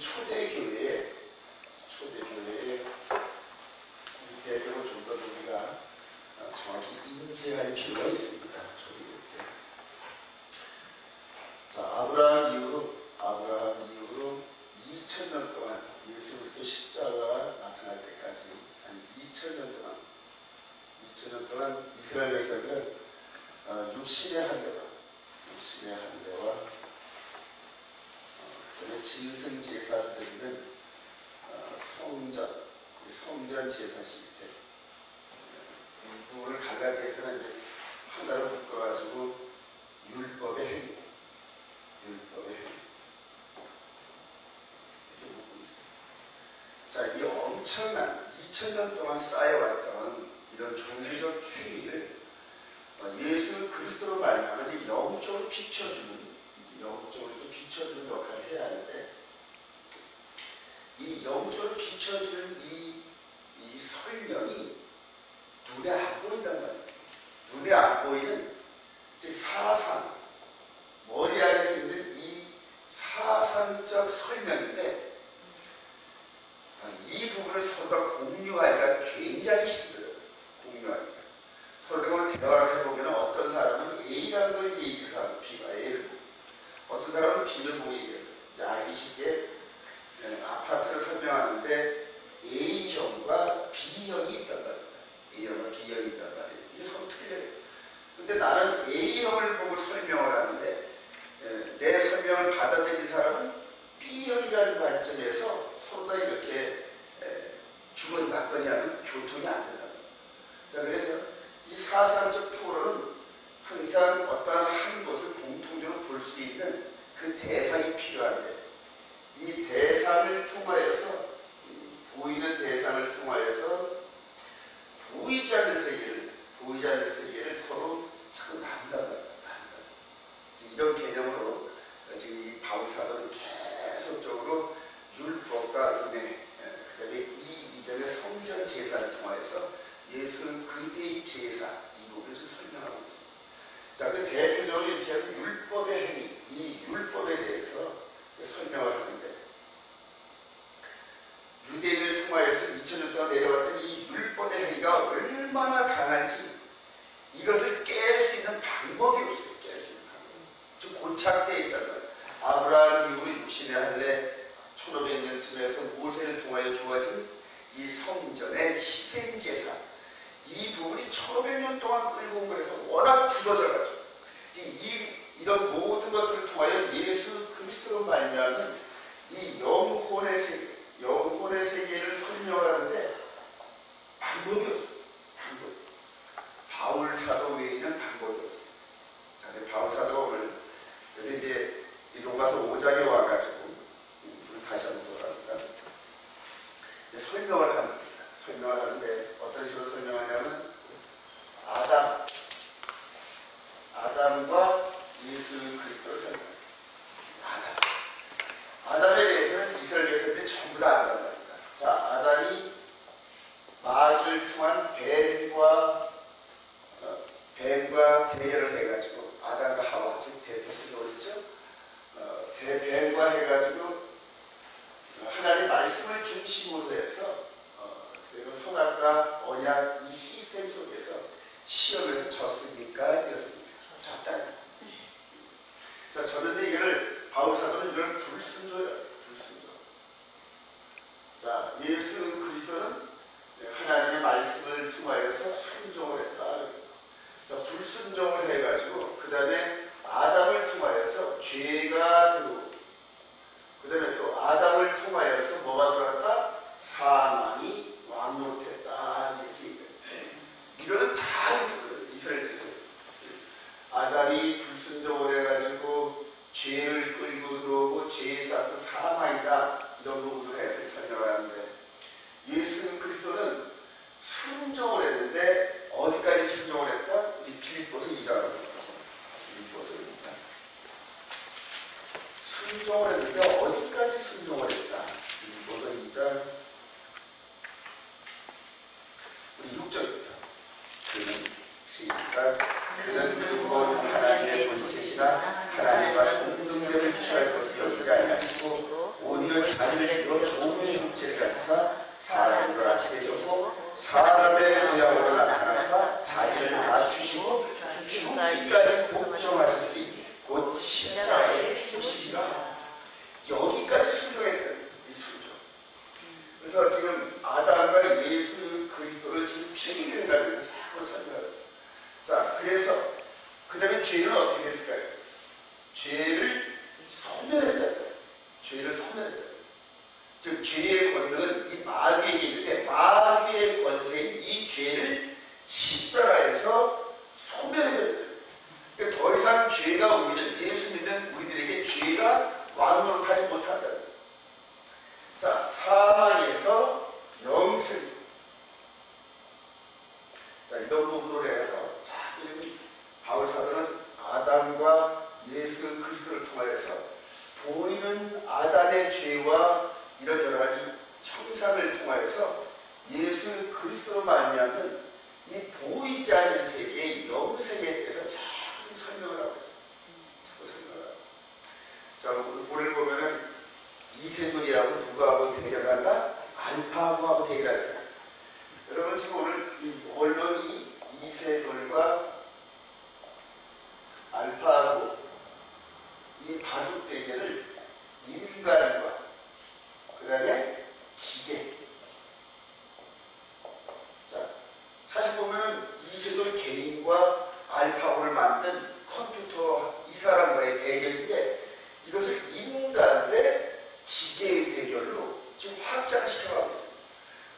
초대교회에 초대교회에 이 배경을 좀 더 우리가 어, 정확히 인지할 필요가 있습니다. 초대교회 때. 자, 아브라함 이후로 아브라함 이후로 2000년 동안 예수 그리스도 십자가가 나타날 때까지 한 2000년 동안 2000년 동안 이스라엘 백성들은 어, 육신의 한대와 육신의 한대와 어, 그다음에 진승 제사를 드리는 어, 성전 이 성전 제사 시스템 어, 이 부분을 갈라디아에서는 이제 하나로 묶어가지고 율법의 행위 율법의 행위 이렇게 묶고 있어요. 자, 이 엄청난 2000년 동안 쌓여왔던 이런 종교적 행위를 어, 예수 그리스도로 이제 영적으로 비춰주는 영적으로 이렇게 비춰주는 역할을 해야 하는데 이 영적으로 비춰주는 이, 이 설명이 눈에 안 보인단 말이에요. 눈에 안 보이는 즉 사상 머리 안에서 있는 이 사상적 설명인데 아, 이 부분을 서로가 공유하기가 굉장히 힘들어요. 공유하기가. 서로가 오늘 대화를 해보면 어떤 사람은 A라는 걸 얘기를 하고 B가 A를 보고 어떤 사람은 B를 보고 얘기해요. 자, 알기 쉽게 네, 아파트를 설명하는데 A형과 B형이 있단 말이에요. A형과 B형이 있단 말이에요. 이게 서로 틀려요. 근데 나는 A형을 보고 설명을 하는데 예, 내 설명을 받아들인 사람은 B형이라는 관점에서 서로가 이렇게 예, 주거받거니 하는 교통이 안 된다. 자, 그래서 이 사상적 토론은 항상 어떠한 한 것을 공통적으로 볼 수 있는 그 대상이 필요한데 이 대상을 통하여서 이 보이는 대상을 통하여서 보이지 않는 세계를 보이지 않는 세계를 서로 자꾸 나눈단 말이야. 나눈다. 이런 개념으로 지금 이 바울 사도는 계속적으로 율법과 은혜, 그 다음에 이 이전의 성전 제사를 통하여서 예수 그리스도의 제사 이 부분을 좀 설명하고 있습니다. 자, 그 대표적으로 이렇게 해서 율법의 행위, 이 율법에 대해서 설명을 하는데 유대인을 통하여서 2000년 동안 내려왔던 이 율법 통하여서 예수 그리스도로 말미암는 이 보이지 않는 세계의 영생에 대해서 자꾸 설명을 하고 있어요. 자꾸 설명을 하고 있어요. 자, 오늘 보면은 이세돌이하고 누구하고 대결을 한다? 알파하고 대결하잖아요. 여러분 지금 오늘 이 언론이 이세돌과 알파하고 이 바둑 대결을 인간과 그 다음에 기계 자 사실 보면은 이세돌 개인과 알파고를 만든 컴퓨터 이 사람과의 대결인데 이것을 인간 대 기계의 대결로 지금 확장시켜가고 있습니다.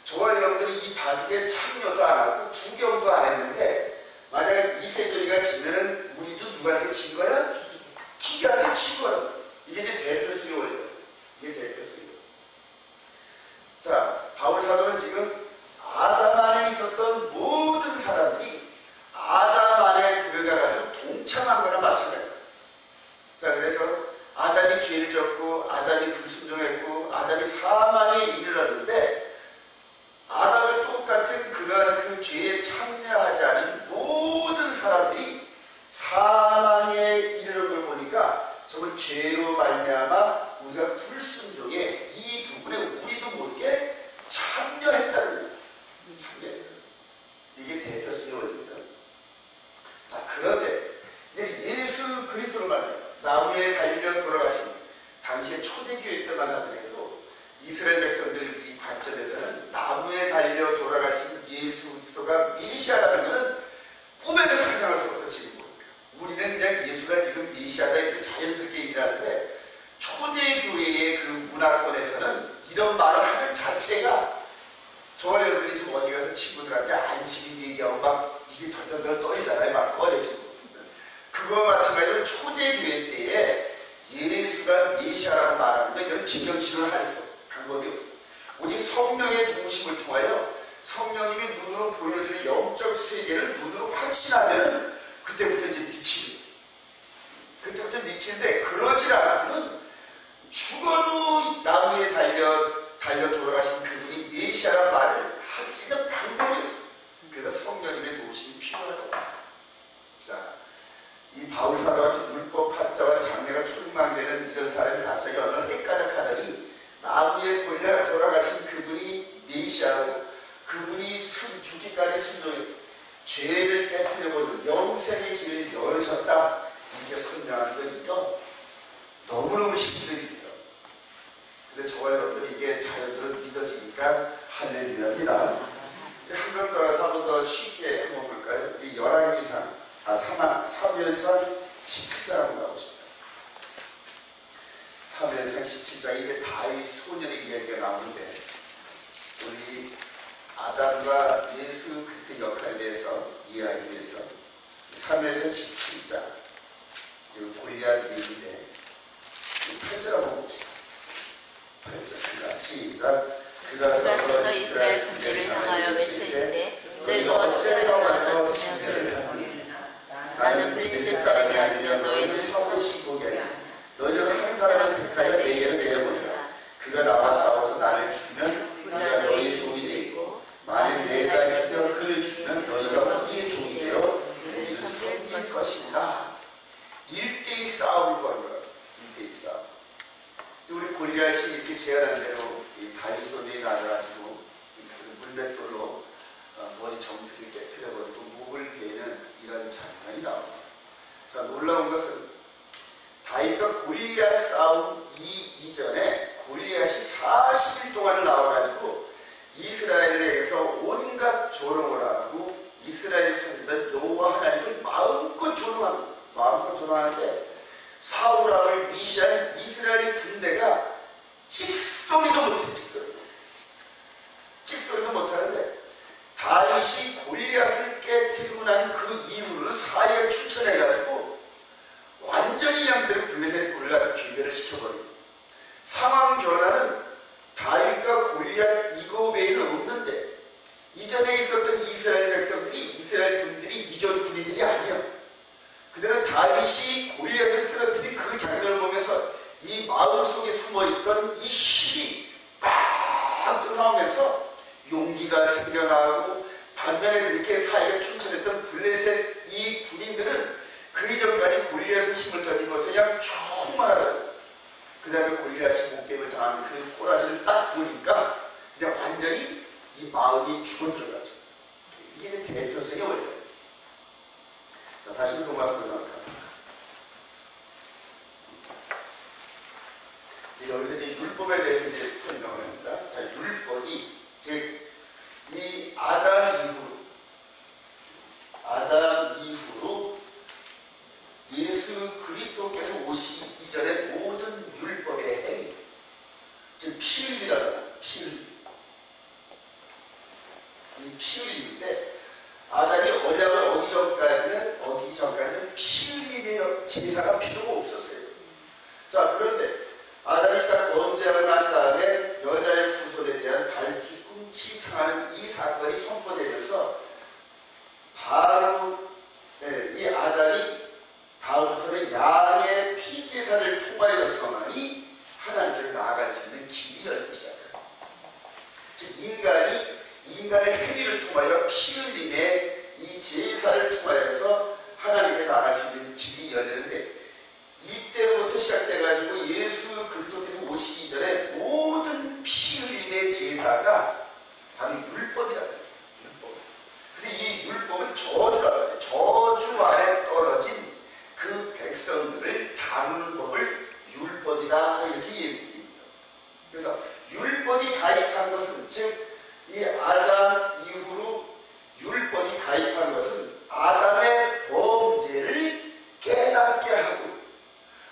저와 여러분들이 이 바둑에 참여도 안 하고 구경도 안 했는데 만약에 이세돌이가 지면은 우리도 누구한테 진 거야? 기계한테 진 거야. 이게 이제 대표성이 원리야. 이게 대표성이야. 자, 바울 사도는 지금 아담 안에 있었던 모든 사람들이 아담 안에 들어가가지고 동참한 거나 마찬가지야. 자, 그래서 아담이 죄를 졌고, 아담이 불순종했고, 아담이 사망에 이르렀는데, 아담과 똑같은 그러한 그 죄에 참여하지 않은 모든 사람들이 사망에 이르는 걸 보니까 정말 죄로 말미암아 우리가 불순종에 이 부분에 우리도 모르게 참여했다는 거예요. 참여했다. 이게 대표성의 원리입니다. 자 그런데 이제 예수 그리스도로 말해요. 나무에 달려 돌아가신 당시의 초대교회 때만 하더라도 이스라엘 백성들 이 나무에 달려 돌아가신 예수 그리스도가 메시아라는 것은 꿈에도 상상할 수 없어 지금 보니까 우리는 그냥 예수가 지금 메시아다 이렇게 자연스럽게 얘기를 하는데 초대교회의 그 문화권에서는 이런 말을 하는 자체가 저와 여러분들이 지금 어디 가서 친구들한테 안식일 얘기하고 막 입이 덜덜덜 떨리잖아요 막 꺼내지고 그거와 마찬가지로 초대교회 때에 예수가 메시아라고 말하는 거 이건 진정치를 할 수, 방법이 없어요. 오직 성령의 동심을 통하여 성령님이 눈으로 보여주는 영적 세계를 눈으로 확신하면 그때부터 이제 미치는 그때부터 미치는데 그러질 않고는 죽어도 나무에 달려 달려 돌아가신 그분이 메시아란 말을 할 수 있는 방법이 없어요. 그래서 성령님의 도우심이 필요하다. 자, 이 바울 사도가 율법 학자와 장래가 촉망되는 이런 사람이 갑자기 얼마나 헷가닥하더니 나무에 돌려 돌아가신 그분이 메시아고 그분이 순 죽기까지 순종해 죄를 깨뜨려버리고 영생의 길을 열으셨다 이렇게 설명하는 거 이거 너무너무 힘든 일이에요. 근데 저와 여러분들이 이게 자연스러워 믿어지니까 할렐루야입니다. 한 번 돌아서 한 번 더 쉽게 한번 볼까요? 이 열왕기상 아, 사마, 사무엘상 17장 한번 가보십니다. 사무엘상 17장 이게 다윗 소년의 이야기가 나오는데 우리 아담과 예수 그리스도 역할에 대해서 이해하기 위해서 사무엘상 17장 이 골리앗 얘기인데 8절 한번 봅시다. 8절 그가 시작 그가 서서 이스라엘 군대를 향하여 외치되 너희가 어찌하여 와서 진멸을 하느냐 나는 블레셋 사람이 아니면 너희는 신복이 아니야. 너희는 한 사람을 택하여 내게로 내려보내라. 그가 나와 싸워서 나를 죽이면 우리가 너희의 종이 되고 만일 내가 이겨 그를 죽이면 너희가 우리의 종이 되어 우리를 섬길 것이니라. 일대의 싸움을 거는 거야. 일대의 싸움. 우리 골리 골리앗이 이렇게 제안한 대로 이 다윗 손에 나가가지고 그 물맷돌로 어, 머리 정수를 깨뜨려버리고 목을 베는 이런 장면이 나옵니다. 자 놀라운 것은 다윗과 골리앗 싸움 이 이전에 골리앗이 40일 동안 나와가지고 이스라엘에서 온갖 조롱을 하고 이스라엘 성기던 여호와 하나님을 마음껏 조롱합니다. 마음껏 조롱하는데 사울왕을 위시한 이스라엘 군대가 찍소리도 찍소리도 못하는데 다윗이 골리앗을 깨뜨리고 난 그 이후로는 사회가 추천해가지고 완전히 양대로 블레셋 군을 귀멸을 시켜버립니다. 상황 변화는 다윗과 골리앗 이거 외에는 없는데 이전에 있었던 이스라엘 백성들이 이스라엘 군들이 이전 군인들이 아니야. 그들은 다윗이 골리앗을 쓰러뜨린 그 장면을 보면서 이 마음속에 숨어있던 이 힘이 빡 드러나오면서 용기가 생겨나고 반면에 그렇게 사이가 춤춰냈던 블레셋 이 군인들은 그 이전까지 골리앗의 힘을 던진 것은 그냥 충만하다. 그 다음에 골리앗이 목뱀을 당한 그 꼬라지를 딱 보니까 그냥 완전히 이 마음이 죽어 들어가죠. 이게 대표성의 원리예요. 자, 다시 한번 말씀을 생각합니다. 여기서 이제 율법에 대해서 이제 설명을 합니다. 자, 율법이 즉 이 아담 이후 아담 이후로 예수 그리스도께서 오시기 이전의 모든 율법의 행위, 즉 피흘이라는 피흘, 이 피흘인데 아담이 언약을 어기 전까지는 어기 전까지는 피흘림의 제사가 필요가 없었어요. 자 그런데 아담이 딱 범죄를 난 다음에 여자의 후손에 대한 밝히 꿈치 상하는 이 사건이 선포되면서 바로 네, 이 아담이 다음부터는 양의 피제사를 통하여서만이 하나님께 나아갈 수 있는 길이 열리기 시작합니다. 즉 인간이 인간의 행위를 통하여 피 흘림의 이 제사를 통하여서 하나님께 나아갈 수 있는 길이 열리는데 이때로부터 시작돼가지고 예수 그리스도께서 오시기 전에 모든 피 흘림의 제사가 바로 율법이라고 했어요. 율법. 근데 이 율법은 저주라고 해요. 저주 안에 떨어진 그 백성들을 다루는 법을 율법이다 이렇게 얘기합니다. 그래서 율법이 가입한 것은 즉 이 아담 이후로 율법이 가입한 것은 아담의 범죄를 깨닫게 하고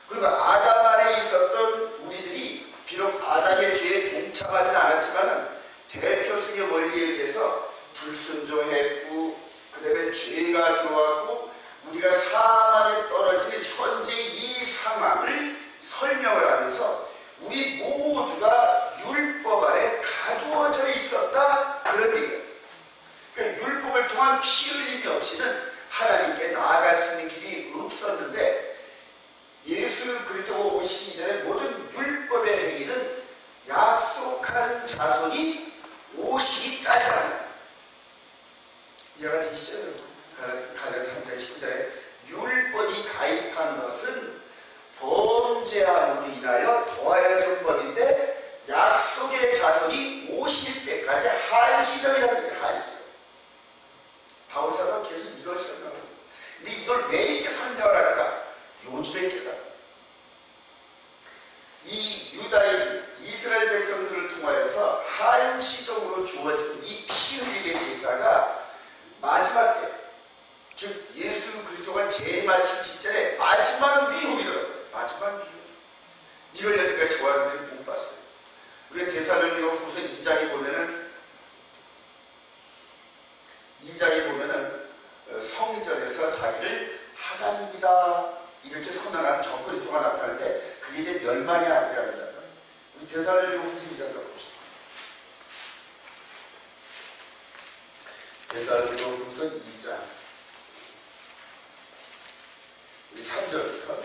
그리고 아담 안에 있었던 우리들이 비록 아담의 죄에 동참하지는 않았지만 대표성의 원리에 의해서 불순종했고 그 다음에 죄가 들어왔고 우리가 사망에 떨어지는 현재 이 상황을 설명을 하면서 우리 모두가 율법 아래 가두어져 있었다 그런 얘기예요. 그러니까 율법을 통한 피 흘림이 없이는 하나님께 나아갈 수 있는 길이 없었는데 예수 그리스도가 오시기 전에 모든 율법의 행위는 약속한 자손이 오시기까지 합니다. 이해가 되시죠? 가령 3장 19절에 율법이 가입한 것은 범죄함으로 인하여 더하여 전법인데 약속의 자손이 오실 때까지 한시적이라는 얘기예요. 한시적. 바울사가 계속 이걸 설명합니다. 근데 이걸 왜 이렇게 설명을 할까? 요즘에 깨달아. 이 유다이즘, 이스라엘 백성들을 통하여서 한시적으로 주어진 이 피 흘림의 제사가 마지막 때, 즉 예수 그리스도가 재림하신 직전에 마지막 미혹이더라고요. 마지막 미혹. 이걸 여태까지 좋아하는 못 봤어요. 우리가 대사로니가 후서 2장에 보면은 2장에 보면은 어, 성전에서 자기를 하나님이다 이렇게 선언하는 적그리스도가 나타나는데 그게 이제 멸망의 아들이라는 거예요. 우리 대사로니가 후서 2장 가봅시다. 대사로니가 후서 2장 우리 3절부터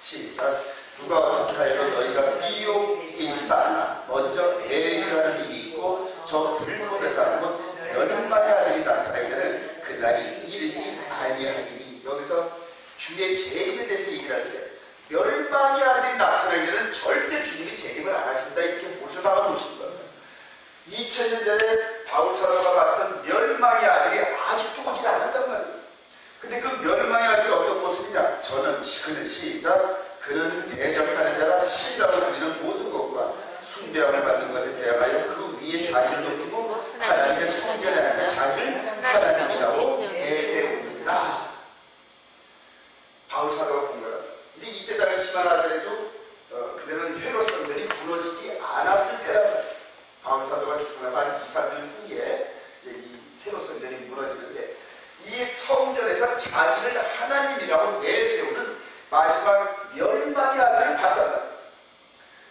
시작. 누가 하여 너희가 미혹이지 말라. 먼저 배교하는 일이 있고 저 불법의 사람은 멸망의 아들이 나타나기 전에 그날이 이르지 아니하리니 여기서 주의 재림에 대해서 얘기를 하는데 멸망의 아들이 나타나기 전에는 절대 주님이 재림을 안 하신다. 이렇게 모셔다가 보신 거예요. 2000년 전에 바울 사도가 봤던 멸망의 아들이 아직도 오지 않았단 말이에요. 근데 그 멸망의 아들이 어떤 모습이냐? 저는 그는 시작 그는 대적하는 자라 신이라고 불리는 모든 것과 숭배함을 받는 것에 대하여 그 위에 자기를 높이고 하나님의 성전에 앉아 자기를 하나님이라고 내세웁니다. 바울 사도가 본 거야. 근데 이때 당시만 하더라도 어, 그들은 회로성들이 무너지지 않았을 말이야. 바울 사도가 죽고 나서 한 2, 3년 후에 이제 이 회로성들이 무너지는데 이 성전에서 자기를 하나님이라고 내세우는 마지막 멸망의 아들을 받았다.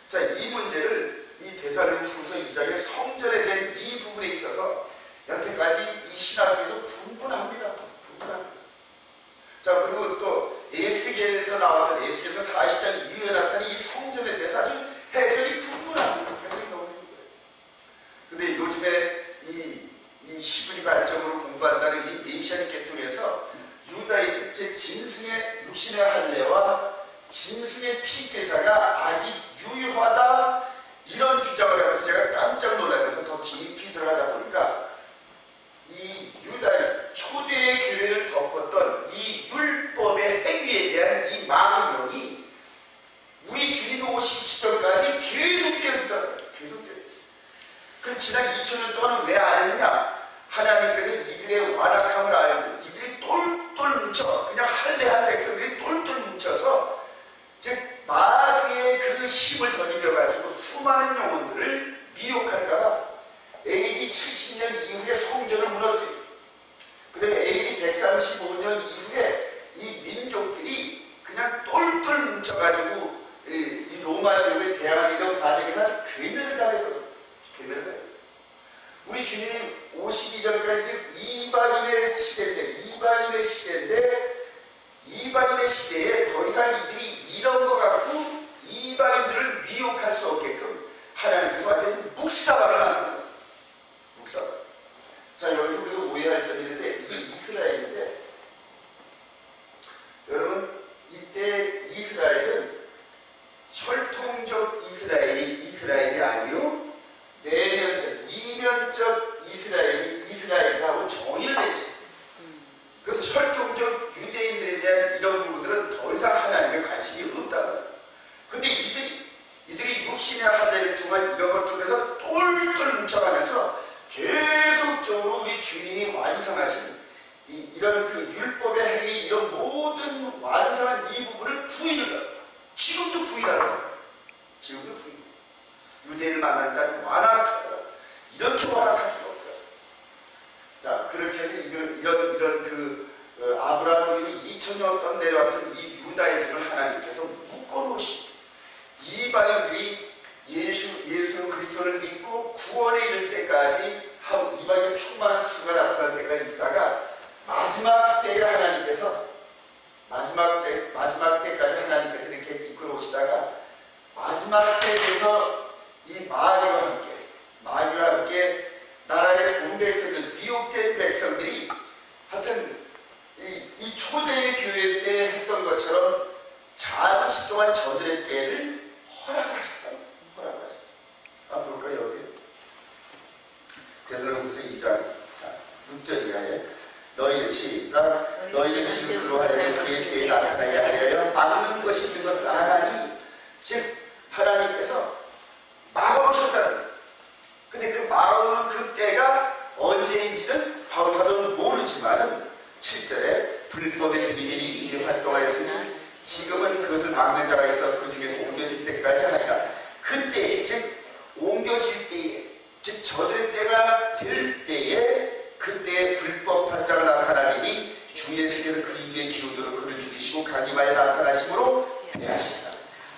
자, 이 문제를 이 대사님 후서 2장의 성전에 대한 이 부분에 있어서 여태까지 이 신학에서 분분합니다. 분분합니다. 자, 그리고 또 에스겔에서 나왔던 에스겔에서 40장 이후에 나타난 이 성전에 대해서 아주 해석이 분분합니다. 해석이 너무 분분해요. 근데 요즘에 이, 이 히브리 관점으로 공부한다는 이 메시안 계통에서 유다이즘, 즉 짐승의 육신의 할례와 짐승의 피제사가 아직 유효하다 이런 주장을 하면서 제가 깜짝 놀라면서 더 깊이 들어가다 보니까 이 유다이즘, 초대의 교회를 덮었던 이 율법의 행위에 대한 이 망명이 우리 주님이 오시기 직전까지 계속 되어지더라고요 계속 되어 그럼 지난 2000년 동안은 왜 안 했느냐? 하나님께서 이들의 완악함을 알고 이들이 똘똘 뭉쳐 그냥 할례한 백성들이 똘똘 뭉쳐서 즉 마귀의 그 힘을 덧입어 가지고 수많은 영혼들을 미혹할까봐 AD 70년 이후에 성전을 무너뜨리고 그다음에 AD 135년 이후에 이 민족들이 그냥 똘똘 뭉쳐가지고 이, 이 로마 제국에 대항하는 이런 과정에서 아주 괴멸을 당했거든요. 당했거든요. 우리 오시기 전까지 이방인의 시대인데 이방인의 시대인데 이방인의 시대에 더 이상 이들이 이런 것 갖고 이방인들을 미혹할 수 없게끔 하나님께서 완전히 묵사발을 만든 거예요. 묵사발. 자 여기서 우리가 오해할 점이 있는데 이게 이스라엘인데 여러분 이때 이스라엘은 혈통적 이스라엘이 이스라엘이 아니요 내면적 이면적 이스라엘이 이스라엘하고 정의를 내리셨어요. 그래서 혈통적 유대인들에 대한 이런 부분들은 더 이상 하나님의 관심이 없단 말이에요. 근데 이들이 이들이 육신의 할례를 통한 이런 것들에서 똘똘 뭉쳐가면서 계속적으로 우리 주님이 완성하신 이, 이런 그 율법의 행위 이런 모든 완성한 이 부인을 해요. 지금도 거예요. 지금도 부인. 유대인을 만난다는 완악하다. 이렇게 완악할 수가 없어요. 자, 그렇게 해서 이런, 이런, 이런 그, 어, 아브라함이 2천년 동안 내려왔던 이 유다의 집을 하나님께서 묶어놓으시 이방인들이 예수, 예수 그리스도를 믿고 구원에 이를 때까지 하고 이방인 충만한 수가 나타날 때까지 있다가 마지막 때에 하나님께서 마지막 때, 마지막 때까지 하나님께서 이렇게 이끌어 오시다가 마지막 때에 돼서 이 마귀와 함께, 마귀와 함께 나라의 본 백성들, 미혹된 백성들이 하여튼 이, 이 초대의 교회 때 했던 것처럼 잠시 동안 저들의 때를 허락을 하셨다. 허락을 하셨다. 아, 볼까요, 여기? 대선로후서 2장, 자, 6절이하에 너희는 시작, 너희는 지금 그러하여 그의 때에 나타나게 하려여 막는 것이 있는 것을 아나니, 즉, 하나님께서 막아오셨다는 거예요. 근데 그그 때가 언제인지는 바울사도는 모르지만은 7절에 불법의 비밀이 이미 활동하였으니 지금은 그것을 막는 자가 있어 그 중에서 옮겨질 때까지 하리라. 그때 즉 옮겨질 때에 즉 저들의 때가 될 때에 그때에 불법 판자가 나타나리니 주 예수께서 그 입의 기운으로 그를 죽이시고 강림하여 나타나심으로 패하시다.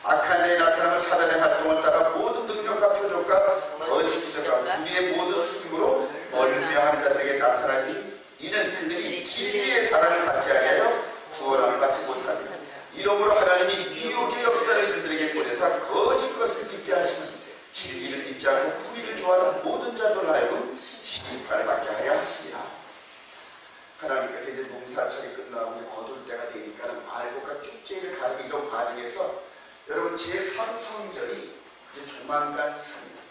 악한 자의 나타남은 사단의 활동을 따라 모든 능력과 표적과 거짓 기적과 불의의 모든 숨김으로 멀명하는 자들에게 나타나니 이는 그들이 진리의 사랑을 받지 아니하여 구원함을 받지 못합니다. 이러므로 하나님이 미혹의 역사를 그들에게 보내사 거짓 것을 믿게 하시는 진리를 믿지 않고 불의를 좋아하는 모든 자들 하여금 심판을 받게 하려 하십니다. 하나님께서 이제 농사철이 끝나고 이제 거둘 때가 되니까는 말복과 축제를 가는 이런 과정에서 여러분 제3성전이 조만간 삽니다.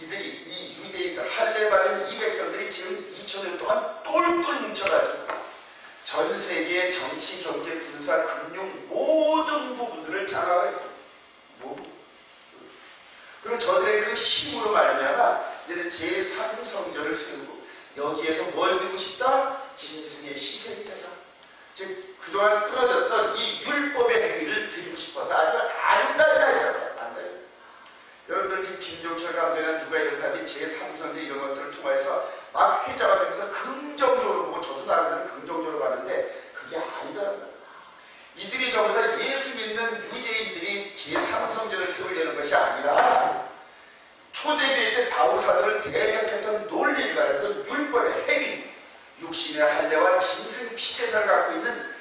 이들이 이 유대인 들 할례 받은 이 백성들이 지금 2000년 동안 똘똘 뭉쳐가지고 전 세계의 정치, 경제, 군사, 금융 모든 부분들을 장악했습니다. 뭐? 그리고 저들의 그 힘으로 말미암아 이제는 제3성전을 세우고 여기에서 뭘 드리고 싶다? 짐승의 희생 제사. 즉 그동안 끊어졌던 이 율법의 행위를 드리고 싶어서 아주 안달나게 안달. 여러분들 지금 김종철 감독이나 누가 이런 사람이 제3성전 이런 것들을 통해서 막 회자가 되면서 긍정적으로 보고 저도 나름대로 긍정적으로 봤는데 그게 아니더라고요. 이들이 전부 다 예수 믿는 유대인들이 제3성전을 세우려는 것이 아니라 초대교회 때 바울사들을 대적했던 논리를 가졌던 율법의 행위, 육신의 할례와 짐승 피제사를 갖고 있는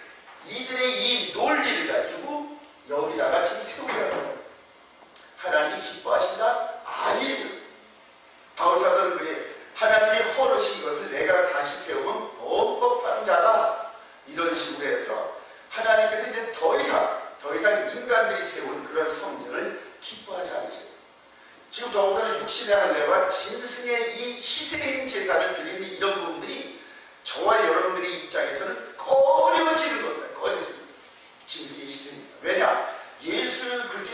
이들의 이 논리를 가지고 여기다가 지금 세우려는 거예요. 하나님이 기뻐하신다? 아니에요. 바울사들은 그래. 하나님이 허르신 것을 내가 다시 세우면 범법한 자다. 이런 식으로 해서 하나님께서 이제 더 이상, 더 이상 인간들이 세운 그런 성전을 기뻐하지 않으세요. 지금 더군다나 육신의 할례와 짐승의 이 희생 제사를 드리는 이런 부분들이 저와 여러분들의 입장에서는 꺼려지는 겁니다. 꺼려지는. 짐승의 희생이 왜냐?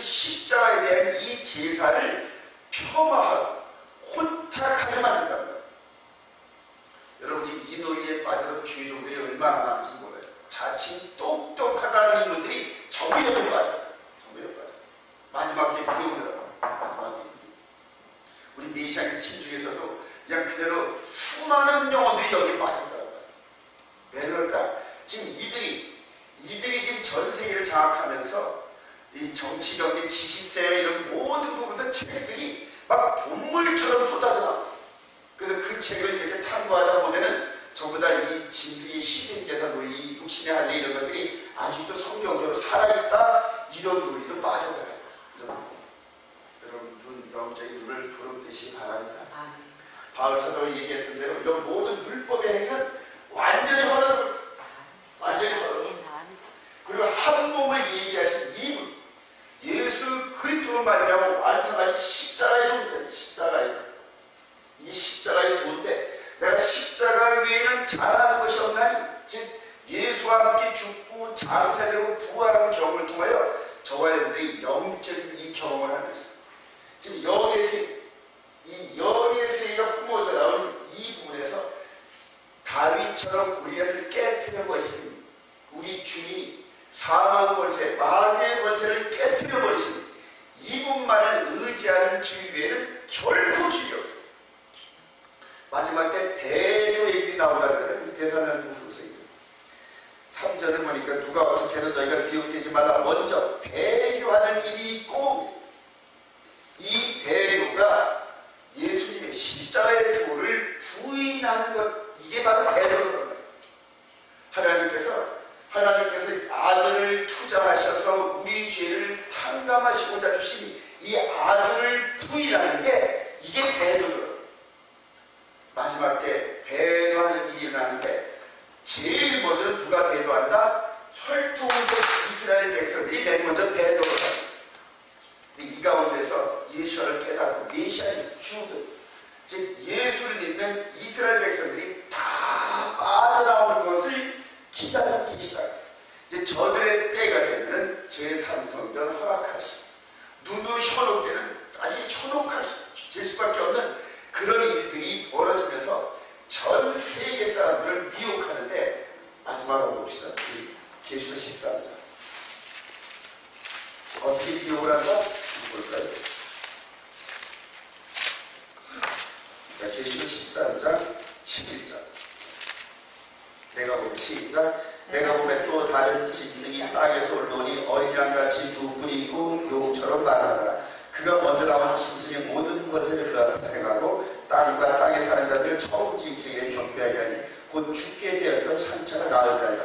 십자가에 대한 이 제사를 폄하하고 혼탁하게 만든답니다. 여러분 지금 이 논리에 빠져서 주의종들이 얼마나 많은지 몰라요. 자칭 똑똑하다는 인물들이 정의에 빠져요. 정의에 빠져요. 마지막에 비오더라고요. 마지막에 우리 메시아님 팀 중에서도 그냥 그대로 수많은 영혼들이 여기에 빠졌더라고요. 왜 그럴까? 지금 이들이 이들이 지금 전 세계를 장악하면서 이 정치, 경제, 지식세 이런 모든 부분에서 책들이 막 본물처럼 쏟아져. 그래서 그 책을 이렇게 탐구하다 보면은 전부 다 이 짐승의 희생제사 논리, 육신의 할례 이런 것들이 아직도 성경적으로 살아있다 이런 논리로 빠져들어요. 여러분 눈 영적인 눈을 부릅뜨시 바랍니다. 바울 사도가 얘기했던 대로 이런 모든 율법의 행위는 완전히 허락을 완전히 허락을 그리고 한 몸을 얘기하신 이분 예수 그리스도로 말미암아 완성하신 십자가의 도인데 십자가의 도. 이 십자가의 도인데 내가 십자가 외에는 잘하는 것이 없나니 즉 예수와 함께 죽고 장사되고 부활한 경험을 통하여 저와 여러분들이 영적인 이 경험을 하면서 지금 열의 세, 이 열의 세계가 품어져 나오는 이 부분에서 다윗처럼 골리앗을 깨뜨려 버리신 우리 주님이 사망 권세, 마귀의 권세를 깨뜨려 버리신 이분만을 의지하는 길 외에는 결코 길이 없어요. 마지막 때 배려 얘기가 나오라 그러잖아요. 대사는 후서이죠. 3절에 보니까 누가 어떻게든 너희가 기억되지 말라. 먼저 배교하는 일이 있고 이 배교가 예수님의 십자가의 도를 부인하는 것 이게 바로 배교라는 거예요. 하나님께서 하나님께서 아들을 투자하셔서 우리 죄를 탕감하시고자 주신 이 아들을 부인하는 게 이게 배도더라고요. 마지막 때 배도하는 일이 일어나는데 제일 먼저 누가 배도한다? 혈통적 이스라엘 백성들이 맨 먼저 배도를 합니다. 이 가운데서 예수를 깨닫고 메시아의 주들, 즉 예수를 믿는 이스라엘 백성들이 다 빠져나오는 것을 기다리고 계시다. 이제 저들의 때가 되면은 제3성전 허락하시. 눈도 현혹되는 아주 현혹할 수, 될 수밖에 없는 그런 일들이 벌어지면서 전 세계 사람들을 미혹하는데 마지막으로 봅시다. 계시록 13장. 어떻게 미혹을 한다? 볼까요? 자, 계시록 13장 11절. 내가 보면 시작. 내가 보면 또 다른 짐승이 땅에서 올라오니 어린 양같이 두 있고 용처럼 말하더라. 그가 먼저 나온 짐승의 모든 권세를 행하고 땅과 땅에 사는 자들을 처음 짐승에 경배하게 하니 곧 죽게 되었던 상처가 나을 자이다.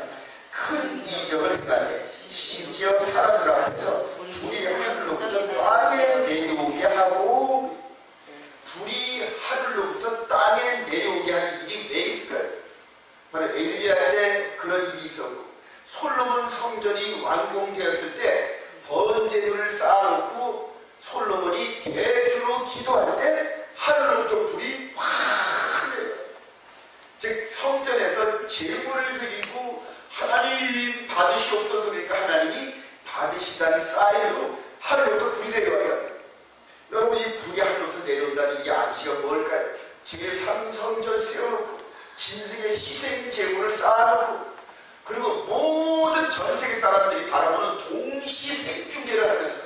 큰 이적을 행하되 심지어 사람들 앞에서 불이 하늘로부터 땅에 내려오게 하고 불이 하늘로부터 땅에 내려오게 하는 일이 왜 있을까요? 바로 엘리야 때 그런 일이 있었고 솔로몬 성전이 완공되었을 때 번제물을 쌓아놓고 솔로몬이 대주로 기도할 때 하늘로부터 불이 확 내려즉 성전에서 제물을 드리고 하나님 받으시옵소서 그러니까 하나님이 받으시다는 사인으로 하늘로부터 불이 내려왔다. 여러분 이 불이 하늘로부터 내려온다는 이 암시가 뭘까요? 제3성전 세워놓고 진승의 희생 제물을 쌓아놓고 그리고 모든 전 세계 사람들이 바라보는 동시 생중계를 하면서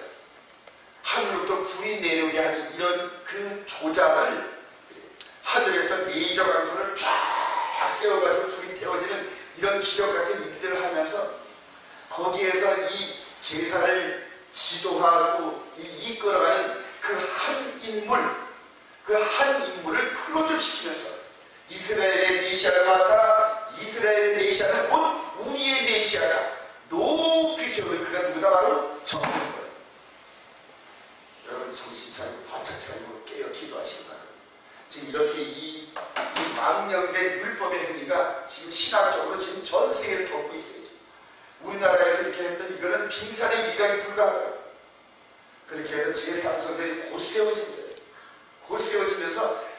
하늘로부터 불이 내려오게 하는 이런 그 조장을 하늘에 어떤 레이저 강수를 쫙 세워가지고 불이 태워지는 이런 기적 같은 일들을 하면서 거기에서 이 제사를 지도하고 이 이끌어가는 그 한 인물, 그 한 인물을 클로즈시키면서 이스라엘의 메시아를 맡아 이스라엘의 메시아는 곧 우리의 메시아다. 높이 세우는 그가 누구다 바로 정부예요. 여러분 정신 차리고 바짝 차리고 깨어 기도하시기 바랍니다. 지금 이렇게 이, 이 망령된 율법의 행위가 지금 신학적으로 지금 전 세계를 덮고 있어요. 우리나라에서 이렇게 했던 이거는 빙산의 일각에 불과하다. 그렇게 해서 제3성들이 곧 세워집니다. 곧 세워지면서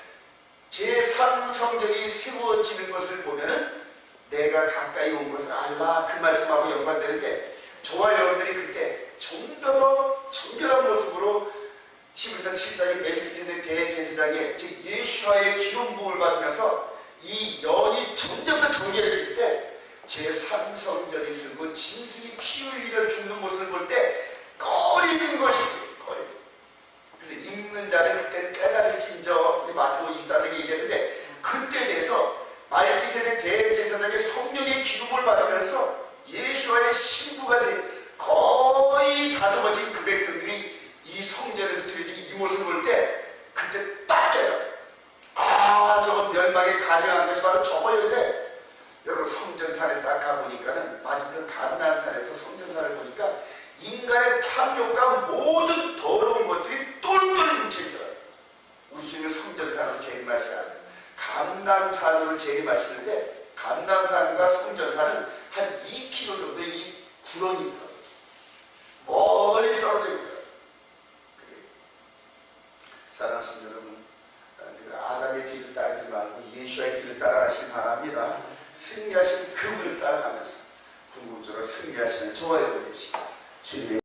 제3성전이 세워지는 것을 보면은 내가 가까이 온 것을 알라 그 말씀하고 연관되는데 저와 여러분들이 그때 좀더 정결한 모습으로 11장 7장의 멜기세덱 대제사장의 즉 예수와의 기름 부음을 받으면서 이 연이 점점 더 정결해질 때 제3성전이 쓰고 진승이 피 흘리며 죽는 모습을 볼 때 꺼리는 것이 읽는 자는 그때는 깨달을 진저 우리 마태복음 24장에 얘기했는데 그때 돼서 말기세덱 대제사장의 성령의 기름을 받으면서 예수와의 신부가 된 거의 다듬어진 그 백성들이 이 성전에서 드려진 이 모습을 볼 때 그때 딱 깨요. 아 저건 멸망에 가정한 것이 바로 저거였는데 여러분 성전산에 딱 가보니까는 맞은편 감난산에서 성전산을 보니까 인간의 탐욕과 모든 더러운 것들이 똘똘 뭉쳐있더라고요. 우리 주님은 성전산으로 재림하시잖아요. 감남산으로 재림하시는데 감남산과 성전산은 한 2km 정도의 이 구렁입니다. 멀리 있더라고요. 그래. 사랑하시는 여러분, 그 아담의 뒤를 따르지 말고 예수의 뒤를 따라가시기 바랍니다. 승리하신 그분을 따라가면서 궁극적으로 승리하시는 저와 여러분이시기 주님의